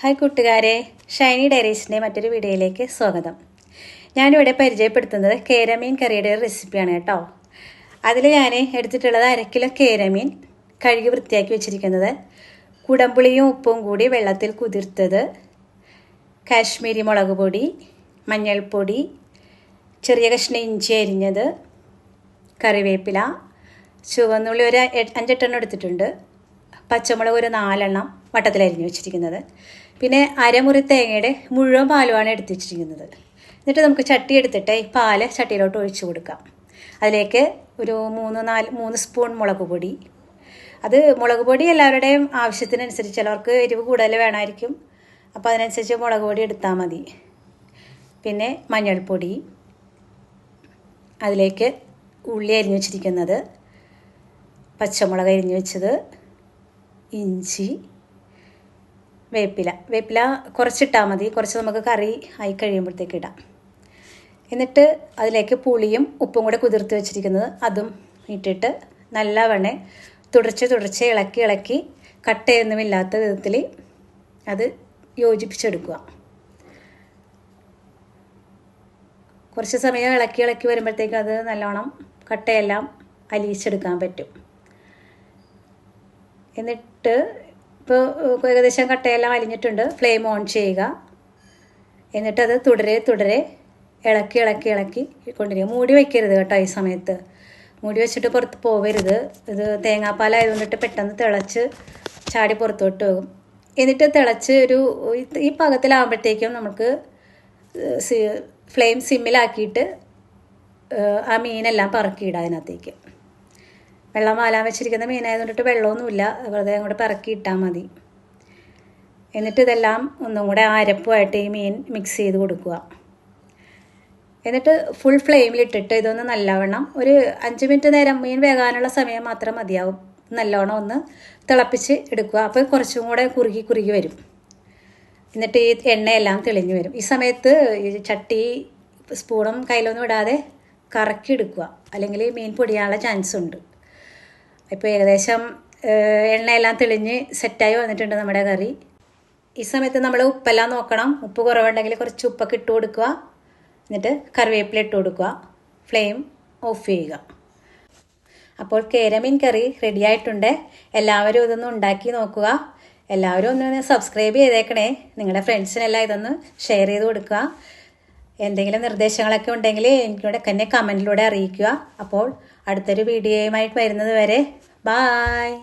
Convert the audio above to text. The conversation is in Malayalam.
ഹായ് കൂട്ടുകാരെ. ഷൈനി ഡയറീസിന്റെ മറ്റൊരു വീഡിയോയിലേക്ക് സ്വാഗതം. ഞാനിവിടെ പരിചയപ്പെടുത്തുന്നത് കേരമീൻ കറിയുടെ ഒരു റെസിപ്പിയാണ് കേട്ടോ. അതിൽ ഞാൻ എടുത്തിട്ടുള്ളത് അരക്കിലോ കിലോ കേരമീൻ കഴുകി വൃത്തിയാക്കി വെച്ചിരിക്കുന്നത്. കുടംപുളിയും ഉപ്പും കൂടി വെള്ളത്തിൽ കുതിർത്തത്. കാശ്മീരി മുളക് പൊടി മഞ്ഞൾപ്പൊടി ചെറിയ കഷ്ണം ഇഞ്ചി അരിഞ്ഞത് കറിവേപ്പില ചുവന്നുള്ളി ഒരു അഞ്ചെട്ടെണ്ണം എടുത്തിട്ടുണ്ട്. പച്ചമുളക് ഒരു നാലെണ്ണം വട്ടത്തിൽ അരിഞ്ഞു വെച്ചിരിക്കുന്നത്. പിന്നെ അരമുറി തേങ്ങയുടെ മുഴുവൻ പാലുമാണ് എടുത്ത് വെച്ചിരിക്കുന്നത്. എന്നിട്ട് നമുക്ക് ചട്ടി എടുത്തിട്ട് ഈ പാൽ ചട്ടിയിലോട്ട് ഒഴിച്ചു കൊടുക്കാം. അതിലേക്ക് ഒരു മൂന്ന് നാല് മൂന്ന് സ്പൂൺ മുളക് പൊടി. അത് മുളക് പൊടി എല്ലാവരുടെയും ആവശ്യത്തിനനുസരിച്ച് ചിലവർക്ക് എരിവ് കൂടുതൽ വേണമായിരിക്കും. അപ്പോൾ അതിനനുസരിച്ച് മുളക് പൊടി എടുത്താൽ മതി. പിന്നെ മഞ്ഞൾപ്പൊടി. അതിലേക്ക് ഉള്ളി അരിഞ്ഞു വെച്ചിരിക്കുന്നത്. പച്ചമുളക് അരിഞ്ഞു വെച്ചത്. ഇഞ്ചി വേപ്പില. വേപ്പില കുറച്ചിട്ടാൽ മതി. കുറച്ച് നമുക്ക് കറി ആയി കഴിയുമ്പോഴത്തേക്ക് ഇടാം. എന്നിട്ട് അതിലേക്ക് പുളിയും ഉപ്പും കൂടെ കുതിർത്ത് വെച്ചിരിക്കുന്നത് അതും ഇട്ടിട്ട് നല്ലവണ്ണം തുടർച്ച തുടർച്ച ഇളക്കി ഇളക്കി കട്ടയൊന്നുമില്ലാത്ത വിധത്തിൽ അത് യോജിപ്പിച്ചെടുക്കുക. കുറച്ച് സമയം ഇളക്കി ഇളക്കി വരുമ്പോഴത്തേക്കും അത് നല്ലോണം കട്ടയെല്ലാം അലിയിച്ചെടുക്കാൻ പറ്റും. എന്നിട്ട് ഇപ്പോൾ ഏകദേശം കട്ടയെല്ലാം അലിഞ്ഞിട്ടുണ്ട് ഫ്ലെയിം ഓൺ ചെയ്യുക. എന്നിട്ടത് തുടരെ തുടരെ ഇളക്കി ഇളക്കി ഇളക്കി കൊണ്ടിരിക്കുക. മൂടി വയ്ക്കരുത് കേട്ടോ ഈ സമയത്ത്. മൂടി വെച്ചിട്ട് പുറത്ത് പോവരുത്. ഇത് തേങ്ങാപ്പാലായതുകൊണ്ടിട്ട് പെട്ടെന്ന് തിളച്ച് ചാടി പുറത്തോട്ട് പോകും. എന്നിട്ട് തിളച്ച് ഒരു ഈ പാകത്തിലാകുമ്പോഴത്തേക്കും നമുക്ക് ഫ്ലെയിം സിമ്മിലാക്കിയിട്ട് ആ മീനെല്ലാം പറക്കിയിടാം അതിനകത്തേക്ക്. വെള്ളം വാലാൻ വെച്ചിരിക്കുന്ന മീനായതുകൊണ്ടിട്ട് വെള്ളമൊന്നുമില്ല. വെറുതെ അങ്ങോട്ട് പിറക്കി ഇട്ടാൽ മതി. എന്നിട്ട് ഇതെല്ലാം ഒന്നും കൂടെ അരപ്പുമായിട്ട് ഈ മീൻ മിക്സ് ചെയ്ത് കൊടുക്കുക. എന്നിട്ട് ഫുൾ ഫ്ലെയിമിലിട്ടിട്ട് ഇതൊന്ന് നല്ലവണ്ണം ഒരു അഞ്ച് മിനിറ്റ് നേരം മീൻ വേകാനുള്ള സമയം മാത്രം മതിയാവും. നല്ലവണ്ണം ഒന്ന് തിളപ്പിച്ച് എടുക്കുക. അപ്പോൾ കുറച്ചും കൂടെ കുറുകി കുറുകി വരും. എന്നിട്ട് ഈ എണ്ണയെല്ലാം തെളിഞ്ഞു വരും. ഈ സമയത്ത് ഈ ചട്ടി സ്പൂണും കയ്യിലൊന്നും ഇടാതെ കറക്കി എടുക്കുക. അല്ലെങ്കിൽ മീൻ പൊടിയാനുള്ള ചാൻസ് ഉണ്ട്. ഇപ്പോൾ ഏകദേശം എണ്ണയെല്ലാം തെളിഞ്ഞ് സെറ്റായി വന്നിട്ടുണ്ട് നമ്മുടെ കറി. ഈ സമയത്ത് നമ്മൾ ഉപ്പെല്ലാം നോക്കണം. ഉപ്പ് കുറവുണ്ടെങ്കിൽ കുറച്ച് ഉപ്പൊക്കെ ഇട്ട് കൊടുക്കുക. എന്നിട്ട് കറിവേപ്പില ഇട്ട് കൊടുക്കുക. ഫ്ലെയിം ഓഫ് ചെയ്യുക. അപ്പോൾ കേരമീൻ കറി റെഡി ആയിട്ടുണ്ട്. എല്ലാവരും ഇതൊന്ന് ഉണ്ടാക്കി നോക്കുക. എല്ലാവരും ഒന്ന് സബ്സ്ക്രൈബ് ചെയ്തേക്കണേ. നിങ്ങളുടെ ഫ്രണ്ട്സിനെല്ലാം ഇതൊന്ന് ഷെയർ ചെയ്ത് കൊടുക്കുക. എന്തെങ്കിലും നിർദ്ദേശങ്ങളൊക്കെ ഉണ്ടെങ്കിൽ എനിക്കൂടെ തന്നെ കമന്റിലൂടെ അറിയിക്കുക. അപ്പോൾ അടുത്തൊരു വീഡിയോയുമായിട്ട് വരുന്നത് വരെ ബായ്